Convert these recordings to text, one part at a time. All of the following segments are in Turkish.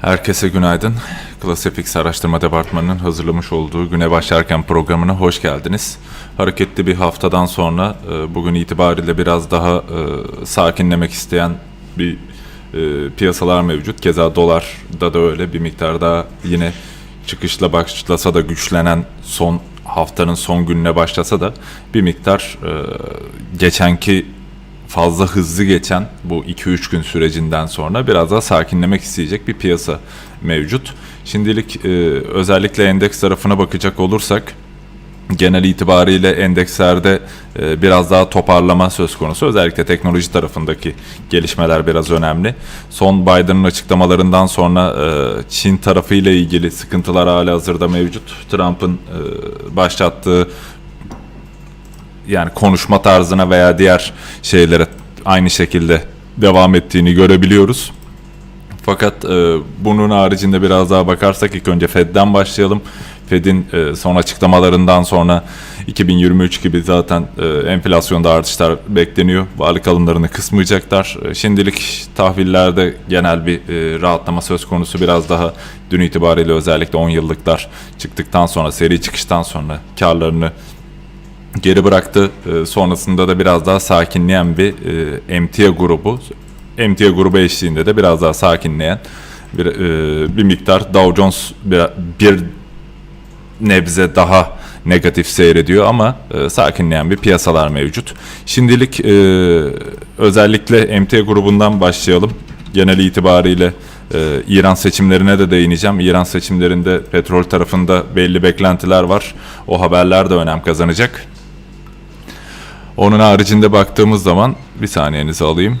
Herkese günaydın. Klasifix Araştırma Departmanı'nın hazırlamış olduğu Güne Başlarken programına hoş geldiniz. Hareketli bir haftadan sonra e, bugün itibariyle biraz daha e, sakinlemek isteyen bir e, piyasalar mevcut. Keza dolarda da öyle bir miktar daha yine çıkışla başlasa da güçlenen son haftanın son gününe başlasa da bir miktar geçenki fazla hızlı geçen bu 2-3 gün sürecinden sonra biraz daha sakinlemek isteyecek bir piyasa mevcut. Şimdilik e, özellikle endeks tarafına bakacak olursak genel itibariyle endekslerde e, biraz daha toparlama söz konusu. Özellikle teknoloji tarafındaki gelişmeler biraz önemli. Son Biden'ın açıklamalarından sonra e, Çin tarafıyla ilgili sıkıntılar hala hazırda mevcut. Trump'ın e, başlattığı yani konuşma tarzına veya diğer şeylere aynı şekilde devam ettiğini görebiliyoruz. Fakat e, bunun haricinde biraz daha bakarsak ilk önce Fed'den başlayalım. Fed'in e, son açıklamalarından sonra 2023 gibi zaten e, enflasyonda artışlar bekleniyor. Varlık alımlarını kısmayacaklar. E, şimdilik tahvillerde genel bir e, rahatlama söz konusu. Biraz daha dün itibariyle özellikle 10 yıllıklar çıktıktan sonra, seri çıkıştan sonra karlarını geri bıraktı. E, sonrasında da biraz daha sakinleyen bir e, emtia grubu. Emtia grubu eşliğinde de biraz daha sakinleyen bir, e, bir miktar Dow Jones bir, bir nebze daha negatif seyrediyor ama e, sakinleyen bir piyasalar mevcut. Şimdilik e, özellikle emtia grubundan başlayalım. Genel itibariyle e, İran seçimlerine de değineceğim. İran seçimlerinde petrol tarafında belli beklentiler var. O haberler de önem kazanacak. Onun haricinde baktığımız zaman bir saniyenizi alayım.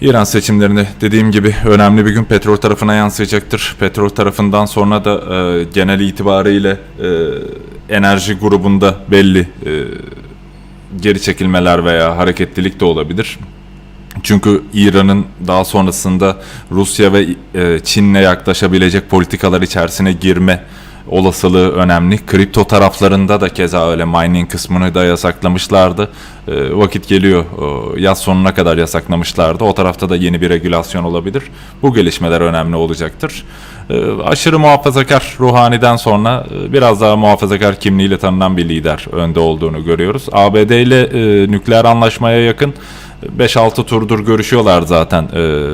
İran seçimlerini dediğim gibi önemli bir gün petrol tarafına yansıyacaktır. Petrol tarafından sonra da e, genel itibariyle e, enerji grubunda belli e, geri çekilmeler veya hareketlilik de olabilir. Çünkü İran'ın daha sonrasında Rusya ve e, Çin'le yaklaşabilecek politikalar içerisine girme olasılığı önemli. Kripto taraflarında da keza öyle mining kısmını da yasaklamışlardı. E, vakit geliyor yaz sonuna kadar yasaklamışlardı. O tarafta da yeni bir regülasyon olabilir. Bu gelişmeler önemli olacaktır. E, aşırı muhafazakar Ruhani'den sonra biraz daha muhafazakar kimliğiyle tanınan bir lider önde olduğunu görüyoruz. ABD ile nükleer anlaşmaya yakın 5-6 turdur görüşüyorlar zaten e,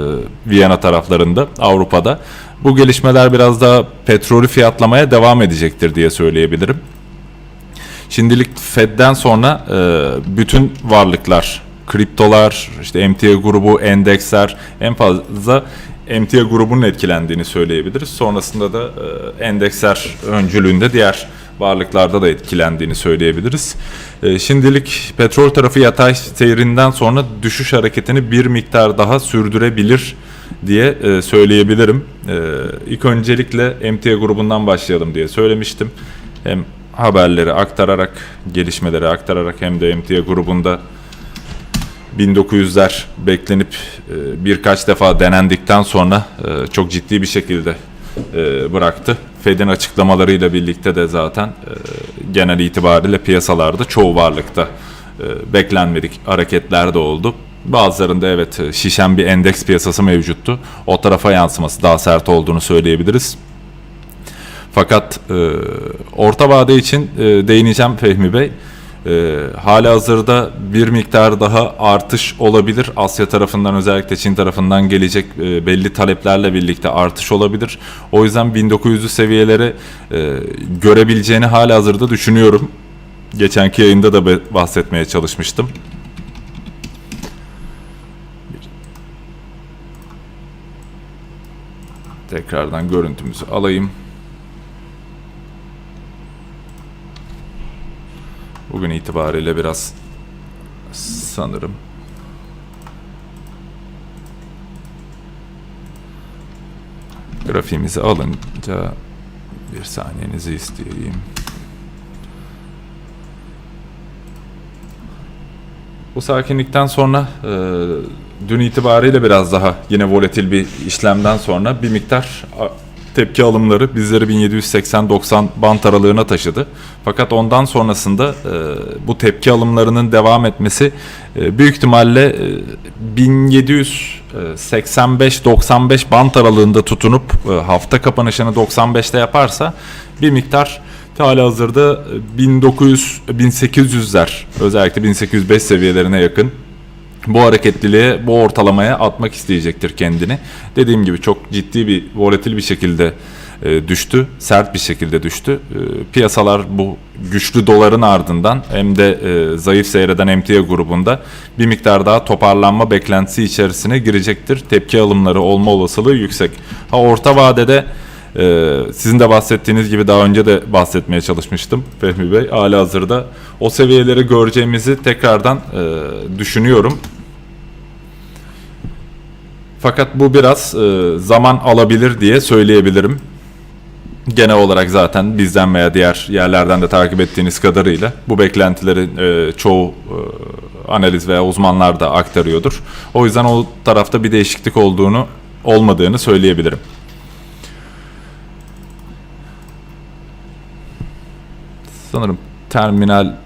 Viyana taraflarında, Avrupa'da. Bu gelişmeler biraz daha petrolü fiyatlamaya devam edecektir diye söyleyebilirim. Şimdilik Fed'den sonra e, bütün varlıklar, kriptolar, işte emtia grubu, endeksler en fazla emtia grubunun etkilendiğini söyleyebiliriz. Sonrasında da e, endeksler öncülüğünde diğer varlıklarda da etkilendiğini söyleyebiliriz. E, şimdilik petrol tarafı yatay seyrinden sonra düşüş hareketini bir miktar daha sürdürebilir diye e, söyleyebilirim. E, ilk öncelikle emtia grubundan başlayalım diye söylemiştim. Hem haberleri aktararak, gelişmeleri aktararak hem de emtia grubunda 1900'ler beklenip e, birkaç defa denendikten sonra e, çok ciddi bir şekilde e, bıraktı. Fed'in açıklamalarıyla birlikte de zaten genel itibariyle piyasalarda çoğu varlıkta beklenmedik hareketler de oldu. Bazılarında evet şişen bir endeks piyasası mevcuttu. O tarafa yansıması daha sert olduğunu söyleyebiliriz. Fakat e, orta vade için e, değineceğim Fehmi Bey. E, hala hazırda bir miktar daha artış olabilir. Asya tarafından özellikle Çin tarafından gelecek e, belli taleplerle birlikte artış olabilir. O yüzden 1900'lü seviyeleri e, görebileceğini hala hazırda düşünüyorum. Geçenki yayında da bahsetmeye çalışmıştım. Tekrardan görüntümüzü alayım. Bugün itibariyle biraz sanırım grafiğimizi alınca bir saniyenizi isteyeyim. Bu sakinlikten sonra e, dün itibariyle biraz daha yine volatil bir işlemden sonra bir miktar tepki alımları bizleri 1780-90 bant aralığına taşıdı. Fakat ondan sonrasında e, bu tepki alımlarının devam etmesi e, büyük ihtimalle e, 1785-95 bant aralığında tutunup e, hafta kapanışını 95'te yaparsa bir miktar Hala hazırda 1900 1800'ler özellikle 1805 seviyelerine yakın bu hareketliliğe, bu ortalamaya atmak isteyecektir kendini. Dediğim gibi çok ciddi bir volatil bir şekilde e, düştü, sert bir şekilde düştü. E, piyasalar bu güçlü doların ardından hem de e, zayıf seyreden emtia grubunda bir miktar daha toparlanma beklentisi içerisine girecektir. Tepki alımları olma olasılığı yüksek. Ha orta vadede sizin de bahsettiğiniz gibi daha önce de bahsetmeye çalışmıştım Fehmi Bey. Hala hazırda o seviyeleri göreceğimizi tekrardan düşünüyorum. Fakat bu biraz e, zaman alabilir diye söyleyebilirim. Genel olarak zaten bizden veya diğer yerlerden de takip ettiğiniz kadarıyla bu beklentilerin e, çoğu e, analiz veya uzmanlar da aktarıyordur. O yüzden o tarafta bir değişiklik olduğunu olmadığını söyleyebilirim. Sanırım terminalde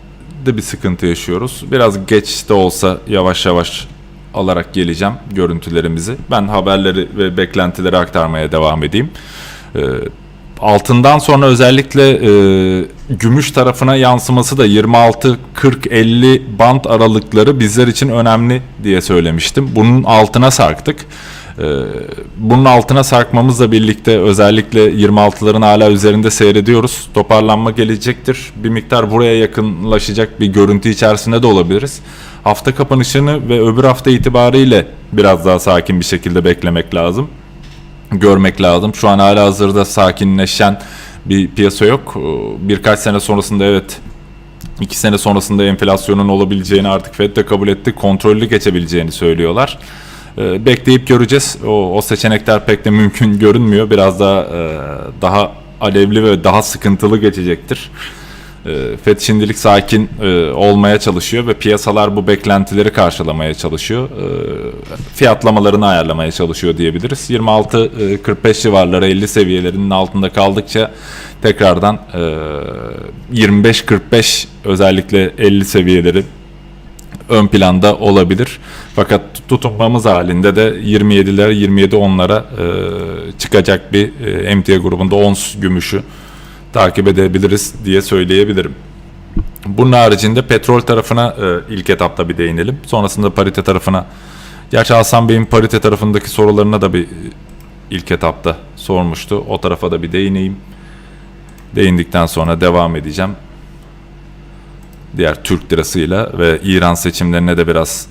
bir sıkıntı yaşıyoruz. Biraz geç de olsa yavaş yavaş alarak geleceğim görüntülerimizi. Ben haberleri ve beklentileri aktarmaya devam edeyim. Ee, altından sonra özellikle e, gümüş tarafına yansıması da 26 40 50 band aralıkları bizler için önemli diye söylemiştim. Bunun altına sarktık. Ee, bunun altına sarkmamızla birlikte özellikle 26'ların hala üzerinde seyrediyoruz. Toparlanma gelecektir. Bir miktar buraya yakınlaşacak bir görüntü içerisinde de olabiliriz. Hafta kapanışını ve öbür hafta itibariyle biraz daha sakin bir şekilde beklemek lazım. Görmek lazım. Şu an hala hazırda sakinleşen bir piyasa yok. Ee, Birkaç sene sonrasında evet iki sene sonrasında enflasyonun olabileceğini artık FED de kabul etti. Kontrollü geçebileceğini söylüyorlar. Ee, bekleyip göreceğiz. O, o seçenekler pek de mümkün görünmüyor. Biraz daha e, daha alevli ve daha sıkıntılı geçecektir. E, FED şimdilik sakin e, olmaya çalışıyor ve piyasalar bu beklentileri karşılamaya çalışıyor. E, fiyatlamalarını ayarlamaya çalışıyor diyebiliriz. 26-45 civarları 50 seviyelerinin altında kaldıkça tekrardan e, 25-45 özellikle 50 seviyeleri ön planda olabilir. Fakat tutunmamız halinde de 27'lere 27 onlara e, çıkacak bir e, emtia grubunda ons gümüşü takip edebiliriz diye söyleyebilirim. Bunun haricinde petrol tarafına e, ilk etapta bir değinelim. Sonrasında parite tarafına Gerçi Hasan Bey'in parite tarafındaki sorularına da bir e, ilk etapta sormuştu. O tarafa da bir değineyim. Değindikten sonra devam edeceğim diğer Türk lirasıyla ve İran seçimlerine de biraz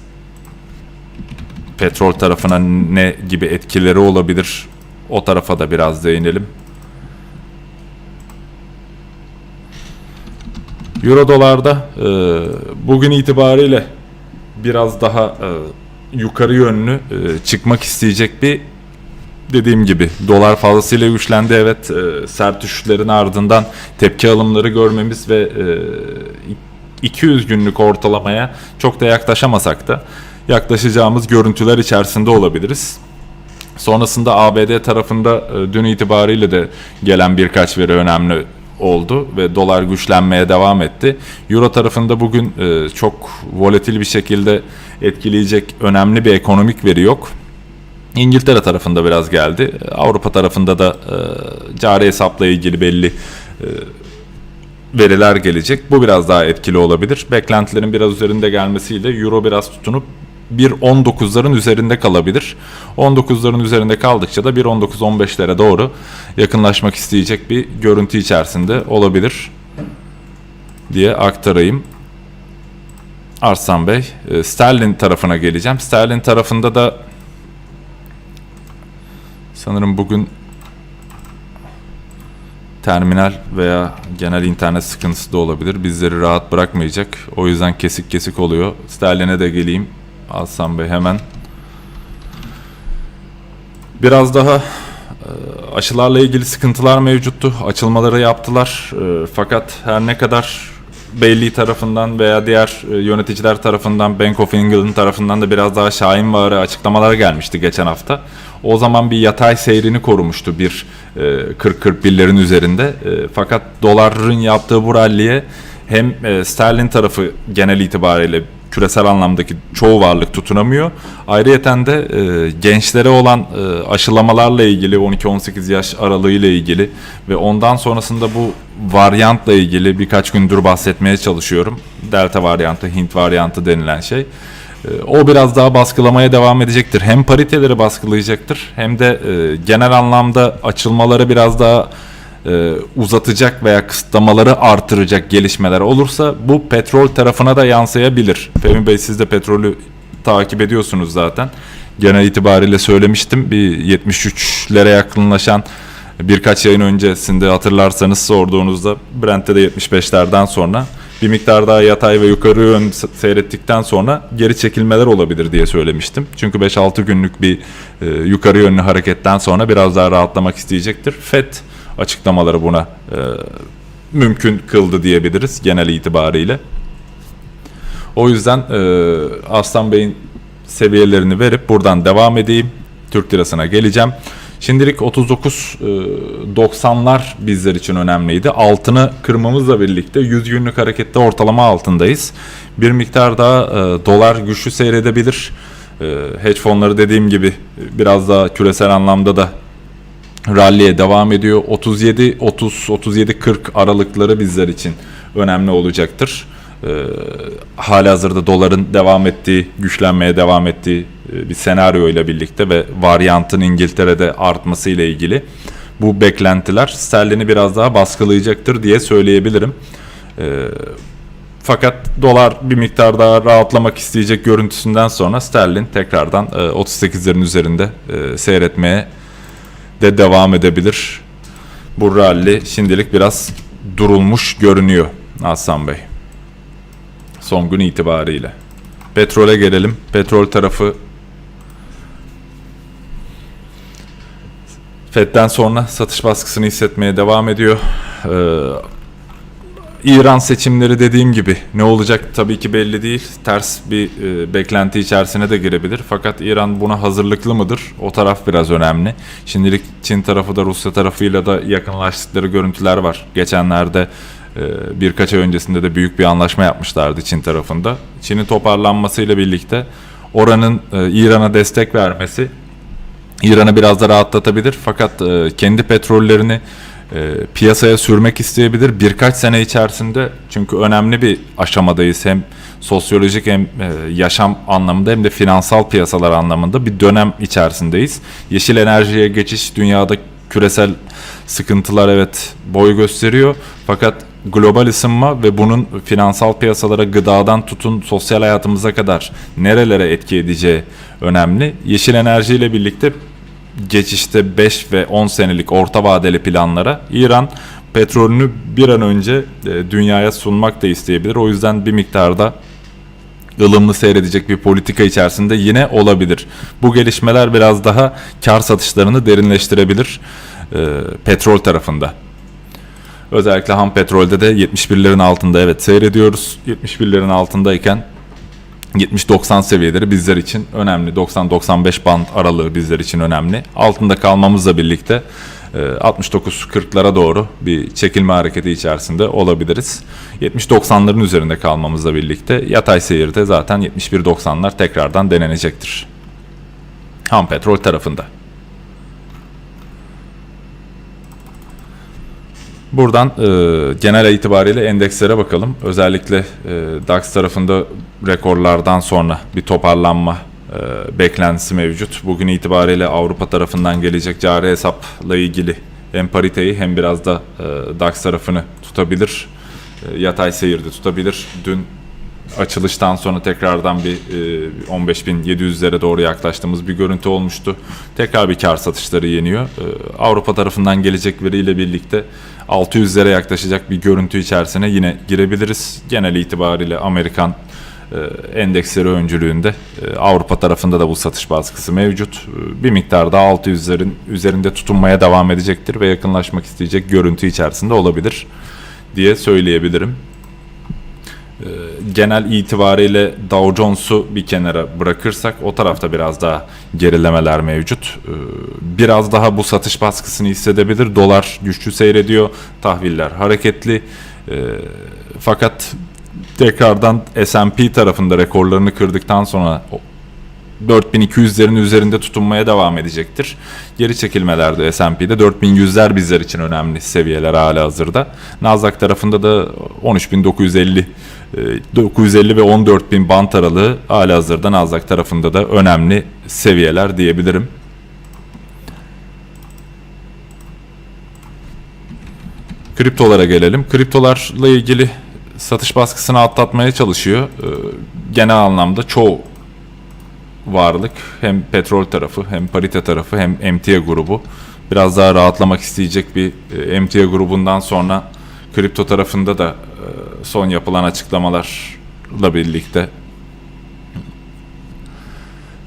petrol tarafına ne gibi etkileri olabilir o tarafa da biraz değinelim. Euro dolarda e, bugün itibariyle biraz daha e, yukarı yönlü e, çıkmak isteyecek bir dediğim gibi dolar fazlasıyla güçlendi evet e, sert düşüşlerin ardından tepki alımları görmemiz ve e, 200 günlük ortalamaya çok da yaklaşamasak da yaklaşacağımız görüntüler içerisinde olabiliriz. Sonrasında ABD tarafında e, dün itibariyle de gelen birkaç veri önemli oldu ve dolar güçlenmeye devam etti. Euro tarafında bugün e, çok volatil bir şekilde etkileyecek önemli bir ekonomik veri yok. İngiltere tarafında biraz geldi. Avrupa tarafında da e, cari hesapla ilgili belli e, veriler gelecek. Bu biraz daha etkili olabilir. Beklentilerin biraz üzerinde gelmesiyle Euro biraz tutunup 1.19'ların üzerinde kalabilir. 19'ların üzerinde kaldıkça da 1.19-15'lere doğru yakınlaşmak isteyecek bir görüntü içerisinde olabilir diye aktarayım. Arslan Bey, e, Sterlin tarafına geleceğim. Sterlin tarafında da sanırım bugün terminal veya genel internet sıkıntısı da olabilir. Bizleri rahat bırakmayacak. O yüzden kesik kesik oluyor. Sterlin'e de geleyim. Aslan Bey hemen. Biraz daha e, aşılarla ilgili sıkıntılar mevcuttu. Açılmaları yaptılar. E, fakat her ne kadar Bailey tarafından veya diğer e, yöneticiler tarafından, Bank of England tarafından da biraz daha şahin varı açıklamalar gelmişti geçen hafta. O zaman bir yatay seyrini korumuştu bir e, 40-41'lerin üzerinde. Fakat doların yaptığı bu ralliye hem sterlin tarafı genel itibariyle küresel anlamdaki çoğu varlık tutunamıyor. Ayrıyeten de e, gençlere olan e, aşılamalarla ilgili 12-18 yaş aralığı ile ilgili ve ondan sonrasında bu varyantla ilgili birkaç gündür bahsetmeye çalışıyorum. Delta varyantı, Hint varyantı denilen şey. E, o biraz daha baskılamaya devam edecektir. Hem pariteleri baskılayacaktır hem de e, genel anlamda açılmaları biraz daha e, uzatacak veya kısıtlamaları artıracak gelişmeler olursa bu petrol tarafına da yansıyabilir. Fehmi Bey siz de petrolü takip ediyorsunuz zaten. Genel itibariyle söylemiştim bir 73'lere yakınlaşan birkaç yayın öncesinde hatırlarsanız sorduğunuzda Brent'te de 75'lerden sonra bir miktar daha yatay ve yukarı yön seyrettikten sonra geri çekilmeler olabilir diye söylemiştim. Çünkü 5-6 günlük bir e, yukarı yönlü hareketten sonra biraz daha rahatlamak isteyecektir. FED açıklamaları buna e, mümkün kıldı diyebiliriz genel itibariyle. O yüzden e, Aslan Bey'in seviyelerini verip buradan devam edeyim. Türk lirasına geleceğim. Şimdilik 39 e, 90'lar bizler için önemliydi. Altını kırmamızla birlikte 100 günlük harekette ortalama altındayız. Bir miktar daha e, dolar güçlü seyredebilir. E, hedge fonları dediğim gibi biraz daha küresel anlamda da ralliye devam ediyor. 37 30 37 40 aralıkları bizler için önemli olacaktır. Ee, halihazırda doların devam ettiği, güçlenmeye devam ettiği e, bir senaryo ile birlikte ve varyantın İngiltere'de artması ile ilgili bu beklentiler sterlini biraz daha baskılayacaktır diye söyleyebilirim. Ee, fakat dolar bir miktar daha rahatlamak isteyecek görüntüsünden sonra sterlin tekrardan e, 38'lerin üzerinde e, seyretmeye de devam edebilir. Bu rally şimdilik biraz durulmuş görünüyor Aslan Bey. Son gün itibariyle. Petrole gelelim. Petrol tarafı FED'den sonra satış baskısını hissetmeye devam ediyor. Ee, İran seçimleri dediğim gibi ne olacak tabii ki belli değil. Ters bir e, beklenti içerisine de girebilir. Fakat İran buna hazırlıklı mıdır? O taraf biraz önemli. Şimdilik Çin tarafı da Rusya tarafıyla da yakınlaştıkları görüntüler var. Geçenlerde e, birkaç ay öncesinde de büyük bir anlaşma yapmışlardı Çin tarafında. Çin'in toparlanmasıyla birlikte oranın e, İran'a destek vermesi İran'ı biraz da rahatlatabilir. Fakat e, kendi petrollerini e, piyasaya sürmek isteyebilir birkaç sene içerisinde çünkü önemli bir aşamadayız hem sosyolojik hem e, yaşam anlamında hem de finansal piyasalar anlamında bir dönem içerisindeyiz. Yeşil enerjiye geçiş dünyada küresel sıkıntılar evet boy gösteriyor fakat global ısınma ve bunun finansal piyasalara gıdadan tutun sosyal hayatımıza kadar nerelere etki edeceği önemli. Yeşil enerjiyle birlikte geçişte 5 ve 10 senelik orta vadeli planlara İran petrolünü bir an önce e, dünyaya sunmak da isteyebilir. O yüzden bir miktarda ılımlı seyredecek bir politika içerisinde yine olabilir. Bu gelişmeler biraz daha kar satışlarını derinleştirebilir e, petrol tarafında. Özellikle ham petrolde de 71'lerin altında evet seyrediyoruz. 71'lerin altındayken 70-90 seviyeleri bizler için önemli. 90-95 band aralığı bizler için önemli. Altında kalmamızla birlikte 69-40'lara doğru bir çekilme hareketi içerisinde olabiliriz. 70-90'ların üzerinde kalmamızla birlikte yatay seyirde zaten 71-90'lar tekrardan denenecektir. Ham petrol tarafında. Buradan e, genel itibariyle endekslere bakalım. Özellikle e, DAX tarafında rekorlardan sonra bir toparlanma e, beklentisi mevcut. Bugün itibariyle Avrupa tarafından gelecek cari hesapla ilgili hem pariteyi hem biraz da e, DAX tarafını tutabilir. E, yatay seyirde tutabilir. Dün açılıştan sonra tekrardan bir e, 15.700'lere doğru yaklaştığımız bir görüntü olmuştu. Tekrar bir kar satışları yeniyor. E, Avrupa tarafından gelecek veriyle birlikte 600'lere yaklaşacak bir görüntü içerisine yine girebiliriz. Genel itibariyle Amerikan e, endeksleri öncülüğünde e, Avrupa tarafında da bu satış baskısı mevcut. Bir miktar daha 600'lerin üzerinde tutunmaya devam edecektir ve yakınlaşmak isteyecek görüntü içerisinde olabilir diye söyleyebilirim genel itibariyle Dow Jones'u bir kenara bırakırsak o tarafta biraz daha gerilemeler mevcut. Ee, Biraz daha bu satış baskısını hissedebilir. Dolar güçlü seyrediyor. Tahviller hareketli. Ee, Fakat tekrardan S&P tarafında rekorlarını kırdıktan sonra o 4200'lerin üzerinde tutunmaya devam edecektir. Geri çekilmelerde S&P'de 4100'ler bizler için önemli seviyeler hala hazırda. Nasdaq tarafında da 13950 e, 950 ve 14000 bant aralığı hala hazırda Nasdaq tarafında da önemli seviyeler diyebilirim. Kriptolara gelelim. Kriptolarla ilgili satış baskısını atlatmaya çalışıyor. Ee, Genel anlamda çoğu varlık hem petrol tarafı hem parite tarafı hem emtia grubu biraz daha rahatlamak isteyecek bir e, emtia grubundan sonra kripto tarafında da e, son yapılan açıklamalarla birlikte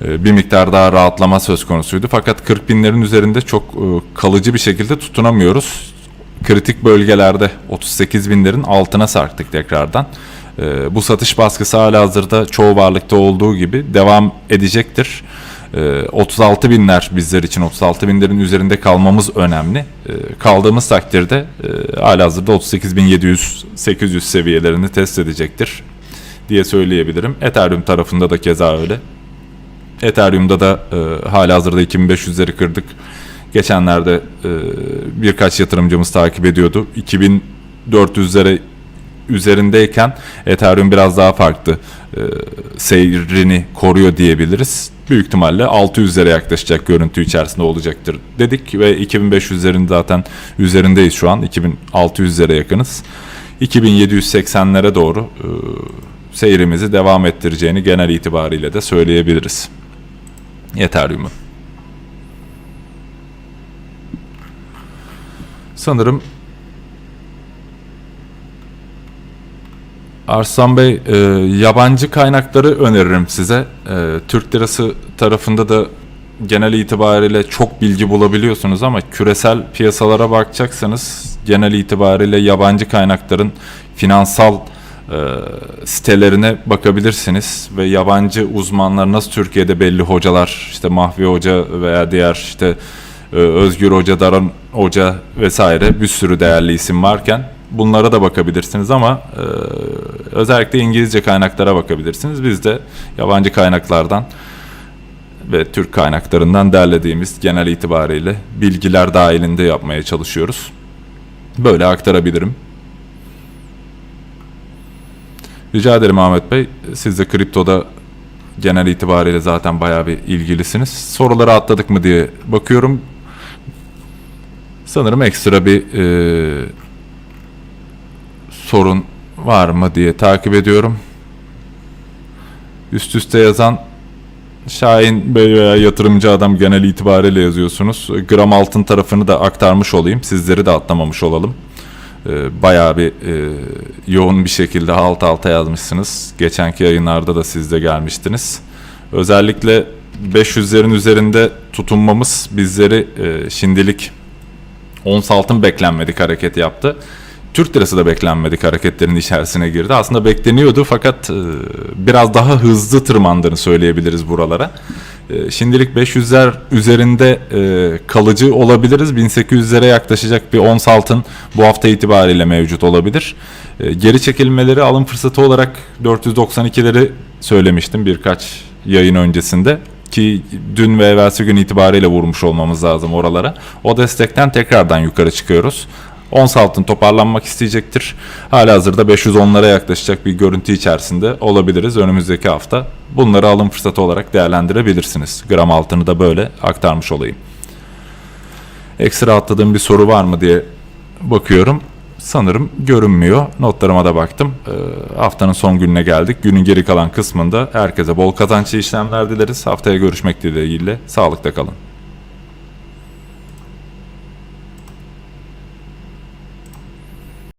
e, bir miktar daha rahatlama söz konusuydu. Fakat 40 binlerin üzerinde çok e, kalıcı bir şekilde tutunamıyoruz. Kritik bölgelerde 38 binlerin altına sarktık tekrardan. E, Bu satış baskısı hala hazırda çoğu varlıkta olduğu gibi devam edecektir. E, 36 binler bizler için 36 binlerin üzerinde kalmamız önemli. E, Kaldığımız takdirde e, hala hazırda 38.700-800 seviyelerini test edecektir diye söyleyebilirim. Ethereum tarafında da keza öyle. Ethereum'da da e, hala hazırda 2500'leri kırdık. Geçenlerde e, birkaç yatırımcımız takip ediyordu. 2400'lere üzerindeyken Ethereum biraz daha farklı e, seyrini koruyor diyebiliriz. Büyük ihtimalle 600'lere yaklaşacak görüntü içerisinde olacaktır dedik ve 2500'lerin zaten üzerindeyiz şu an. 2600'lere yakınız. 2780'lere doğru e, seyrimizi devam ettireceğini genel itibariyle de söyleyebiliriz. Ethereum'un. Sanırım Arslan Bey, e, yabancı kaynakları öneririm size. E, Türk lirası tarafında da genel itibariyle çok bilgi bulabiliyorsunuz ama küresel piyasalara bakacaksanız genel itibariyle yabancı kaynakların finansal e, sitelerine bakabilirsiniz ve yabancı uzmanlar nasıl Türkiye'de belli hocalar işte Mahvi Hoca veya diğer işte e, Özgür Hoca, Daran Hoca vesaire bir sürü değerli isim varken bunlara da bakabilirsiniz ama e, özellikle İngilizce kaynaklara bakabilirsiniz. Biz de yabancı kaynaklardan ve Türk kaynaklarından derlediğimiz genel itibariyle bilgiler dahilinde yapmaya çalışıyoruz. Böyle aktarabilirim. Rica ederim Ahmet Bey. Siz de kriptoda genel itibariyle zaten bayağı bir ilgilisiniz. Soruları atladık mı diye bakıyorum. Sanırım ekstra bir e, sorun var mı diye takip ediyorum. Üst üste yazan Şahin Bey veya yatırımcı adam genel itibariyle yazıyorsunuz. Gram altın tarafını da aktarmış olayım. Sizleri de atlamamış olalım. Ee, bayağı bir e, yoğun bir şekilde alt alta yazmışsınız. Geçenki yayınlarda da siz de gelmiştiniz. Özellikle 500'lerin üzerinde tutunmamız bizleri e, şimdilik ons altın beklenmedik hareket yaptı. Türk lirası da beklenmedik hareketlerin içerisine girdi. Aslında bekleniyordu fakat e, biraz daha hızlı tırmandığını söyleyebiliriz buralara. E, şimdilik 500'ler üzerinde e, kalıcı olabiliriz. 1800'lere yaklaşacak bir ons altın bu hafta itibariyle mevcut olabilir. Geri çekilmeleri alım fırsatı olarak 492'leri söylemiştim birkaç yayın öncesinde. ki dün ve evvelsi gün itibariyle vurmuş olmamız lazım oralara. O destekten tekrardan yukarı çıkıyoruz. Ons altın toparlanmak isteyecektir. Hala hazırda 510'lara yaklaşacak bir görüntü içerisinde olabiliriz önümüzdeki hafta. Bunları alım fırsatı olarak değerlendirebilirsiniz. Gram altını da böyle aktarmış olayım. Ekstra atladığım bir soru var mı diye bakıyorum. Sanırım görünmüyor. Notlarıma da baktım. Ee, haftanın son gününe geldik. Günün geri kalan kısmında herkese bol kazançlı işlemler dileriz. Haftaya görüşmek dileğiyle. Sağlıkta kalın.